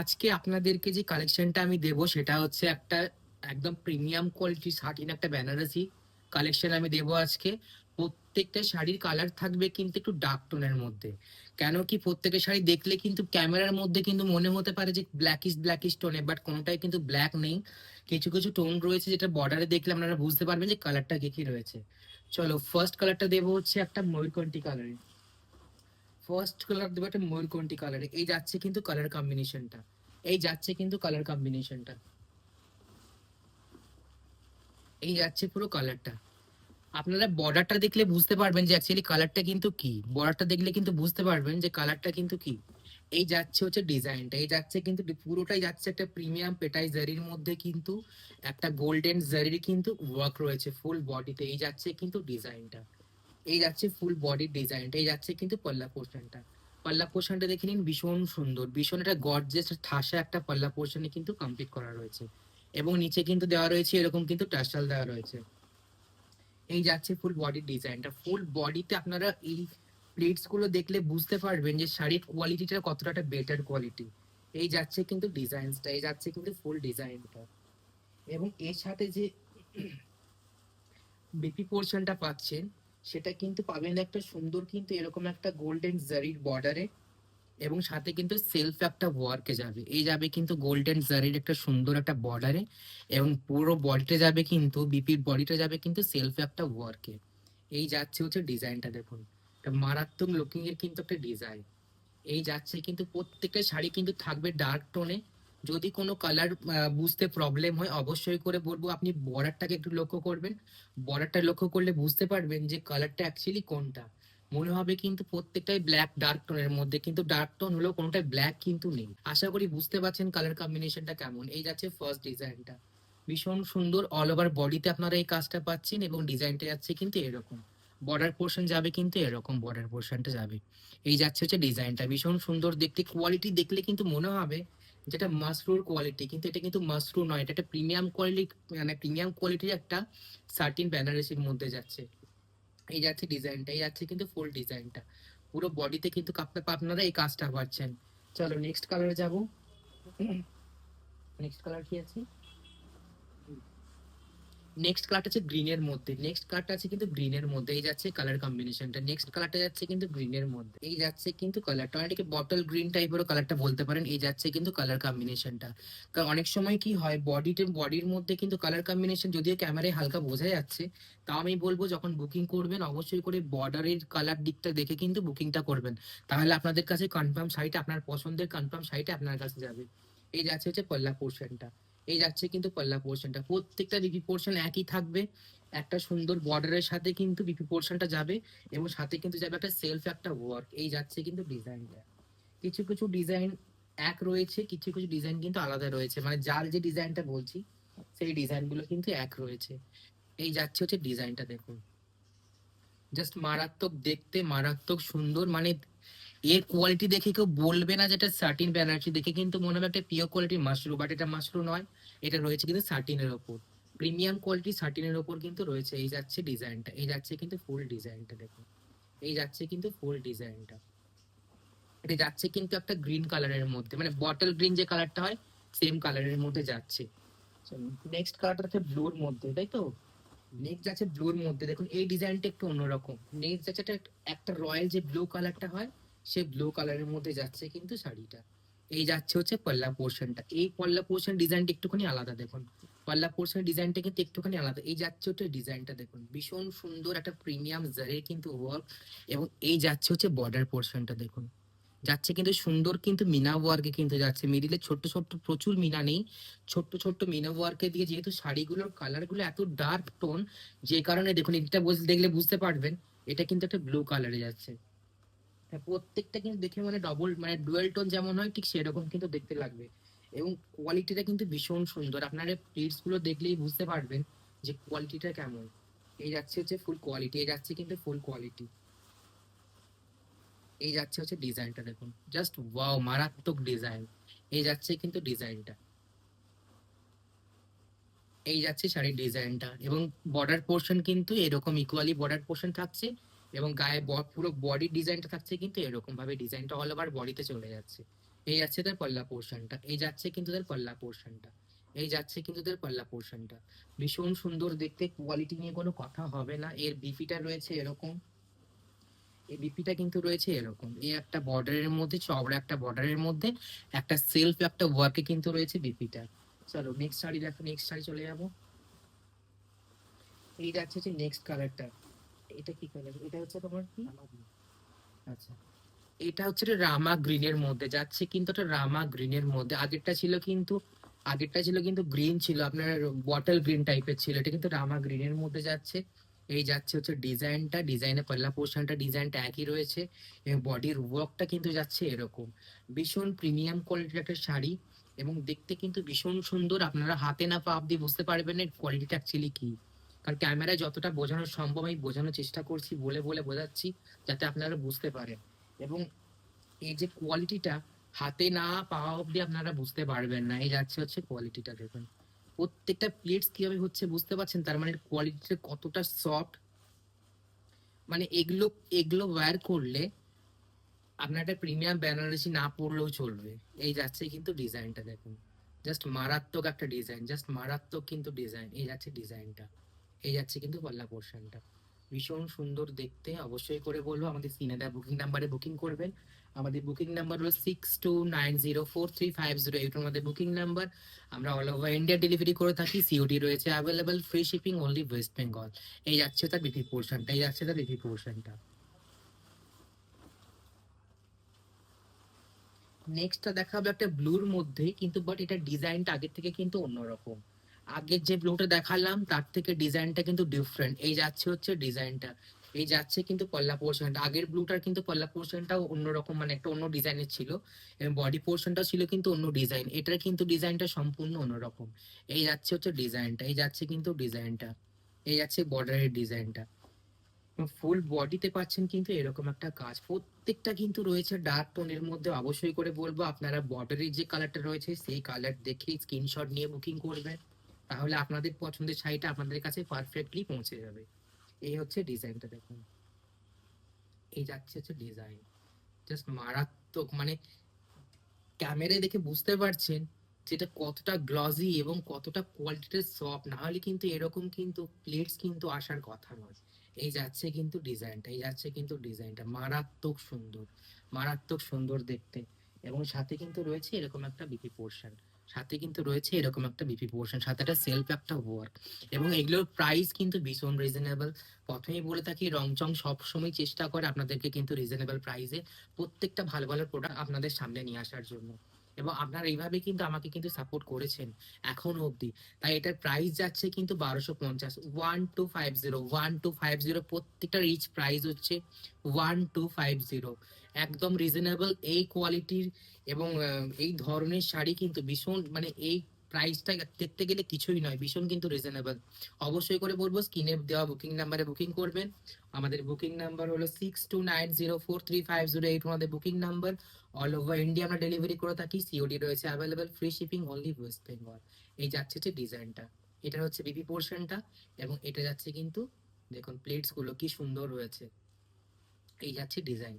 আজকে আপনাদেরকে যে কালেকশনটা আমি দেবো, সেটা হচ্ছে একটা একদম প্রিমিয়াম কোয়ালিটি শার্টিন একটা বেনারসি কালেকশন আমি দেবো আজকে। প্রত্যেকটা শাড়ির কালার থাকবে কিন্তু একটু ডার্ক টোনের মধ্যে। কেন কি প্রত্যেকটা শাড়ি দেখলে কিন্তু ক্যামেরার মধ্যে কিন্তু মনে হতে পারে যে ব্ল্যাকিশ ব্ল্যাকিশ টোনে বাট কোনোটাই কিন্তু ব্ল্যাক নেই। কিছু কিছু টোন রয়েছে যেটা বর্ডারে দেখলে আপনারা বুঝতে পারবেন যে কালারটা কি কি রয়েছে। চলো ফার্স্ট কালারটা দেবো হচ্ছে একটা ময়ূরকণ্ঠী কালারে ফার্স্ট কালার দেবো একটা ময়ূরকণ্ঠী কালারে এই যাচ্ছে কিন্তু কালার কম্বিনেশনটা এই যাচ্ছে কিন্তু কালার কম্বিনেশনটা এই যাচ্ছে পুরো কালারটা আপনারা বর্ডারটা দেখলে বুঝতে পারবেন যে অ্যাকচুয়ালি কালারটা কিন্তু কি। বর্ডারটা দেখলে কিন্তু বুঝতে পারবেন যে কালারটা কিন্তু কি। এই যাচ্ছে হচ্ছে ডিজাইনটা এই যাচ্ছে কিন্তু পুরোটাই যাচ্ছে একটা প্রিমিয়াম পেটাই জারির মধ্যে কিন্তু একটা গোল্ডেন জারির কিন্তু ওয়ার্ক রয়েছে ফুল বডিতে এই যাচ্ছে কিন্তু ডিজাইনটা এই যাচ্ছে ফুল বডির ডিজাইনটা এই যাচ্ছে কিন্তু পল্লা পোর্শনটা। পাল্লা পোর্শনটা দেখে নিন, ভীষণ সুন্দর। ভীষণ একটা গর্জেস ঠাসা একটা পাল্লা পোর্শনে কিন্তু কমপ্লিট করা রয়েছে। এবং নিচে কিন্তু দেওয়া রয়েছে, এরকম কিন্তু টাসাল দেওয়া রয়েছে। এই যাচ্ছে ফুল বডির ডিজাইনটা ফুল বডিতে আপনারা এই প্লেটসগুলো দেখলে বুঝতে পারবেন যে শাড়ির কোয়ালিটিটা কতটা একটা বেটার কোয়ালিটি এই যাচ্ছে কিন্তু ডিজাইনসটা এই যাচ্ছে কিন্তু ফুল ডিজাইনটা এবং এর সাথে যে বিপি পোর্শনটা পাচ্ছেন সেটা কিন্তু পাবেন একটা সুন্দর কিন্তু এরকম একটা গোল্ডেন জারির বর্ডারে এবং সাথে কিন্তু সেলফ একটা ওয়ার্কে যাবে। এই যাবে কিন্তু গোল্ডেন জারির একটা সুন্দর একটা বর্ডারে এবং পুরো বডিটা যাবে কিন্তু বিপির বডিটা যাবে কিন্তু সেলফ একটা ওয়ার্কে এই যাচ্ছে হচ্ছে ডিজাইনটা দেখুন। মারাত্মক লুকিং এর কিন্তু একটা ডিজাইন এই যাচ্ছে কিন্তু প্রত্যেকটা শাড়ি কিন্তু থাকবে ডার্ক টোনে যদি কোনো কালার বুঝতে প্রবলেম হয়, অবশ্যই করে বলব, আপনি বর্ডারটাকে একটু লক্ষ্য করবেন। বর্ডারটা লক্ষ্য করলে বুঝতে পারবেন যে কালারটা অ্যাকচুয়ালি কোনটা। মনে হবে কিন্তু প্রত্যেকটাই ব্ল্যাক ডার্ক টোনের মধ্যে, কিন্তু ডার্ক টোন হলেও কোনোটাই ব্ল্যাক কিন্তু নেই। আশা করি বুঝতে পারছেন কালার কম্বিনেশনটা কেমন। এই যাচ্ছে ফার্স্ট ডিজাইনটা ভীষণ সুন্দর অল ওভার বডিতে আপনারা এই কাজটা পাচ্ছেন এবং ডিজাইনটা যাচ্ছে কিন্তু এরকম। বর্ডার পোর্শন যাবে কিন্তু এরকম বর্ডার পোর্শনটা যাবে। এই যাচ্ছে হচ্ছে ডিজাইনটা ভীষণ সুন্দর দেখতে কোয়ালিটি দেখলে কিন্তু মনে হবে যেটা মাশরুর কোয়ালিটি কিন্তু এটা কিন্তু মাশরু নয়, এটা একটা প্রিমিয়াম কোয়ালিটি মানে প্রিমিয়াম কোয়ালিটির একটা সার্টিন বেনারসির মধ্যে যাচ্ছে। এই যাচ্ছে ডিজাইনটা এই যাচ্ছে কিন্তু ফুল ডিজাইনটা পুরো বডিতে কিন্তু আপনা- আপনারা এই কাজটা পাচ্ছেন চলো নেক্সট কালারে যাব। নেক্সট কালার কি আছে? নেক্সট কালারটা আছে গ্রিনের মধ্যে। নেক্সট কালারটা আছে কিন্তু গ্রিনের মধ্যে। এই যাচ্ছে কালার কম্বিনেশনটা নেক্সট কালারটা যাচ্ছে কিন্তু গ্রিনের মধ্যে। এই যাচ্ছে কিন্তু কালারটা অনেকে বটল গ্রিন টাইপেরও কালারটা বলতে পারেন। এই যাচ্ছে কিন্তু কালার কম্বিনেশনটা কারণ অনেক সময় কি হয় বডিতে বডির মধ্যে কিন্তু কালার কম্বিনেশন যদিও ক্যামেরায় হালকা বোঝা যাচ্ছে, তাও আমি বলব যখন বুকিং করবেন, অবশ্যই করে বর্ডারের কালার দিকটা দেখে কিন্তু বুকিংটা করবেন। তাহলে আপনাদের কাছে কনফার্ম শাড়িটা আপনার পছন্দের কনফার্ম শাড়িটা আপনার কাছে যাবে। এই যাচ্ছে হচ্ছে পল্লা পোর্শনটা এই যাচ্ছে কিন্তু পল্লা পোর্শনটা প্রত্যেকটা বিপি পোর্শন একই থাকবে। একটা সুন্দর বর্ডারের সাথে কিন্তু বিপি পোর্শনটা যাবে এবং সাথে কিন্তু যাবে একটা সেলফ একটা ওয়ার্ক এই যাচ্ছে কিন্তু ডিজাইনটা কিছু কিছু ডিজাইন এক রয়েছে, কিছু কিছু ডিজাইন কিন্তু আলাদা রয়েছে। মানে যার যে ডিজাইনটা বলছি, সেই ডিজাইনগুলো কিন্তু এক রয়েছে। এই যাচ্ছে হচ্ছে ডিজাইনটা দেখুন। জাস্ট মারাত্মক দেখতে মারাত্মক সুন্দর। মানে এর কোয়ালিটি দেখে কেউ বলবে না যেটা সার্টিন ব্যানার্জি দেখে, কিন্তু মনে হবে একটা পিওর কোয়ালিটির মাশরু বাট এটা মাশরু নয়, এটা রয়েছে কিন্তু সার্টিনের ওপর। প্রিমিয়াম কোয়ালিটি সার্টিনের ওপর কিন্তু রয়েছে, এই যাচ্ছে ডিজাইনটা এই যাচ্ছে কিন্তু ফুল ডিজাইনটা দেখুন। এই যাচ্ছে কিন্তু ফুল ডিজাইনটা এটা যাচ্ছে কিন্তু একটা গ্রিন কালারের মধ্যে মানে বটল গ্রিন যে কালারটা হয় সেম কালারের মধ্যে যাচ্ছে। নেক্সট কালারটা হচ্ছে ব্লুর মধ্যে, তাই তো? নেক্সট যাচ্ছে ব্লুর মধ্যে, দেখুন, এই ডিজাইনটা একটু অন্যরকম। নেক্সট যাচ্ছে একটা- একটা রয়্যাল যে ব্লু কালারটা হয় সে ব্লু কালারের মধ্যে যাচ্ছে কিন্তু শাড়িটা। এই যাচ্ছে হচ্ছে পল্লা পোর্শনটা এই পল্লা পোর্শন ডিজাইনটা একটুখানি আলাদা দেখুন। পল্লা পোর্শন ডিজাইনটা কিন্তু একটুখানি আলাদা। এই যাচ্ছে হচ্ছে ডিজাইনটা দেখুন। ভীষণ সুন্দর একটা প্রিমিয়াম জারের কিন্তু ওয়ার্ক এবং এই যাচ্ছে হচ্ছে বর্ডার পোর্শনটা দেখুন। যাচ্ছে কিন্তু সুন্দর কিন্তু মিনা ওয়ার্কে কিন্তু যাচ্ছে। মিডিলে ছোট্ট ছোট্ট প্রচুর মিনা নেই। ছোট্ট ছোট্ট মিনা ওয়ার্কে দিয়ে যেহেতু শাড়িগুলোর কালারগুলো এত ডার্ক টোন যে কারণে দেখুন, এটা দেখলে বুঝতে পারবেন, এটা কিন্তু একটা ব্লু কালারে যাচ্ছে। প্রত্যেকটা কিন্তু দেখে মানে ডবল মানে ডুয়েল টোন যেমন হয়, ঠিক সেরকম কিন্তু দেখতে লাগবে। এবং কোয়ালিটিটা কিন্তু ভীষণ সুন্দর। আপনারা প্লেটসগুলো দেখলেই বুঝতে পারবেন যে কোয়ালিটিটা কেমন। এই যাচ্ছে হচ্ছে ফুল কোয়ালিটি এই যাচ্ছে কিন্তু ফুল কোয়ালিটি এই যাচ্ছে হচ্ছে ডিজাইনটা দেখুন। জাস্ট ওয়াও মারাত্মক ডিজাইন এই যাচ্ছে কিন্তু ডিজাইনটা এই যাচ্ছে শাড়ির ডিজাইনটা এবং বর্ডার পোর্শন কিন্তু এরকম ইকুয়ালি বর্ডার পোর্শন থাকছে। এবং গায়ে পুরো বডি ডিজাইনটা থাকছে কিন্তু এরকম ভাবে ডিজাইনটা অল ওভার বডিতে চলে যাচ্ছে। এই যাচ্ছে তার পল্লা পোর্শনটা এই যাচ্ছে কিন্তু তার পল্লা পোর্শনটা এই যাচ্ছে কিন্তু তার পল্লা পোর্শনটা ভীষণ সুন্দর দেখতে কোয়ালিটি নিয়ে কোনো কথা হবে না। এর বিপিটা রয়েছে এরকম। এই বিপিটা কিন্তু রয়েছে এরকম। এই একটা বর্ডারের মধ্যে, চওড়া একটা বর্ডারের মধ্যে, একটা সেলফ একটা ওয়ার্কে কিন্তু রয়েছে বিপিটা চলো নেক্সট শাড়ি দেখো নেক্সট শাড়ি চলে যাব। এই যাচ্ছে যে নেক্সট কালারটা এটা কি কালার এটা হচ্ছে তোমার কি? আচ্ছা। এটা হচ্ছে রামা গ্রিনের মধ্যে যাচ্ছে কিন্তু একটা রামা গ্রিনের মধ্যে। আগেরটা ছিল কিন্তু আগেরটা ছিল কিন্তু গ্রিন ছিল আপনার বটল গ্রিন টাইপের ছিল। এটা কিন্তু রামা গ্রিনের মধ্যে যাচ্ছে। এই যাচ্ছে হচ্ছে ডিজাইনটা ডিজাইনের পাল্লা পোর্শনটা ডিজাইনটা একই রয়েছে। এবং বডির ওয়ার্কটা কিন্তু যাচ্ছে এরকম। ভীষণ প্রিমিয়াম কোয়ালিটির একটা শাড়ি। এবং দেখতে কিন্তু ভীষণ সুন্দর। আপনারা হাতে না পা দিয়ে বুঝতে পারবেন এর কোয়ালিটিটা অ্যাকচুয়ালি কি। কারণ ক্যামেরায় যতটা বোঝানো সম্ভব আমি বোঝানোর চেষ্টা করছি, বলে বলে বোঝাচ্ছি, যাতে আপনারা বুঝতে পারেন। এবং এই যে কোয়ালিটিটা হাতে না পাওয়া অব্দি আপনারা বুঝতে পারবেন না। এই যাচ্ছে হচ্ছে কোয়ালিটিটা দেখুন। প্রত্যেকটা প্লেটস কীভাবে হচ্ছে বুঝতে পারছেন? তার মানে কোয়ালিটিটা কতটা সফট মানে এগুলো এগুলো ওয়্যার করলে আপনার একটা প্রিমিয়াম বেনারসি না পড়লেও চলবে। এই যাচ্ছে কিন্তু ডিজাইনটা দেখুন। জাস্ট মারাত্মক একটা ডিজাইন জাস্ট মারাত্মক কিন্তু ডিজাইন এই যাচ্ছে ডিজাইনটা এই যাচ্ছে কিন্তু পল্লা পোর্শনটা ভীষণ সুন্দর দেখতে, অবশ্যই করে বলব, আমাদের সিনেদা বুকিং নাম্বারে বুকিং করবেন। আমাদের বুকিং নাম্বার হলো six two nine zero four three five zero eight আমাদের বুকিং নাম্বার আমরা অল ওভার ইন্ডিয়া ডেলিভারি করে থাকি সিওডি রয়েছে available free shipping only West Bengal এই যাচ্ছে তার বিপি পোর্শনটা এই যাচ্ছে তার বিপি পোর্শনটা নেক্সটটা দেখাবো একটা ব্লুর মধ্যে, কিন্তু বাট এটা ডিজাইনটা আগের থেকে কিন্তু অন্যরকম। আগের যে ব্লুটা দেখালাম, তার থেকে ডিজাইনটা কিন্তু ডিফারেন্ট এই যাচ্ছে হচ্ছে ডিজাইনটা এই যাচ্ছে কিন্তু পল্লা পোর্শনটা আগের ব্লুটার কিন্তু পল্লা পোর্শনটাও অন্যরকম মানে একটা অন্য ডিজাইনের ছিল। এবং বডি পোর্শনটা ছিল কিন্তু অন্য ডিজাইন এটার কিন্তু ডিজাইনটা সম্পূর্ণ অন্যরকম। এই যাচ্ছে হচ্ছে ডিজাইনটা এই যাচ্ছে কিন্তু ডিজাইনটা এই যাচ্ছে বর্ডারের ডিজাইনটা ফুল বডিতে পাচ্ছেন কিন্তু এরকম একটা কাজ। প্রত্যেকটা কিন্তু রয়েছে ডার্ক টোনের মধ্যে। অবশ্যই করে বলব, আপনারা বর্ডারের যে কালারটা রয়েছে, সেই কালার দেখে স্ক্রিনশট নিয়ে বুকিং করবেন। তাহলে আপনাদের পছন্দের শাড়িটা আপনাদের কাছে পারফেক্টলি পৌঁছে যাবে। এই হচ্ছে ডিজাইনটা দেখুন। এই যাচ্ছে হচ্ছে ডিজাইন জাস্ট মারাত্মক মানে ক্যামেরায় দেখে বুঝতে পারছেন যেটা কতটা গ্লজি এবং কতটা কোয়ালিটিটা সফট না হলে কিন্তু এরকম কিন্তু প্লেটস কিন্তু আসার কথা নয়। এই যাচ্ছে কিন্তু ডিজাইনটা এই যাচ্ছে কিন্তু ডিজাইনটা মারাত্মক সুন্দর মারাত্মক সুন্দর দেখতে। এবং সাথে কিন্তু রয়েছে এরকম একটা বিপি পোর্শন সাথে কিন্তু রয়েছে এরকম একটা বিপি পোর্শন সাথে একটা সেলফ একটা ওয়ার্ক এবং এগুলোর প্রাইস কিন্তু ভীষণ রিজনেবল প্রথমেই বলে থাকি, রংচং সবসময় চেষ্টা করে আপনাদেরকে কিন্তু রিজনেবল প্রাইসে প্রত্যেকটা ভালো ভালো প্রোডাক্ট আপনাদের সামনে নিয়ে আসার জন্য। এবং আপনারা এইভাবে কিন্তু আমাকে কিন্তু সাপোর্ট করেছেন এখন অবধি। তাই এটার প্রাইস যাচ্ছে কিন্তু বারোশো পঞ্চাশ। One two five zero one two five zero প্রত্যেকটা রিচ প্রাইস হচ্ছে ওয়ান টু ফাইভ জিরো একদম রিজনেবল এই কোয়ালিটির এবং এই ধরনের শাড়ি কিন্তু ভীষণ মানে এই প্রাইসটা দেখতে গেলে কিছুই নয়, ভীষণ কিন্তু রিজনেবল অবশ্যই করে বলব স্ক্রিনে দেওয়া বুকিং নাম্বারে বুকিং করবেন। আমাদের বুকিং নাম্বার হলো six two nine zero four three five zero eight আমাদের booking number all over India আমরা ডেলিভারি করে থাকি সিওডি রয়েছে available free shipping only West Bengal এই যাচ্ছে যে ডিজাইনটা এটা হচ্ছে বিপি পোর্শনটা এবং এটা যাচ্ছে কিন্তু, দেখুন প্লেটসগুলো কি সুন্দর রয়েছে। এই যাচ্ছে ডিজাইন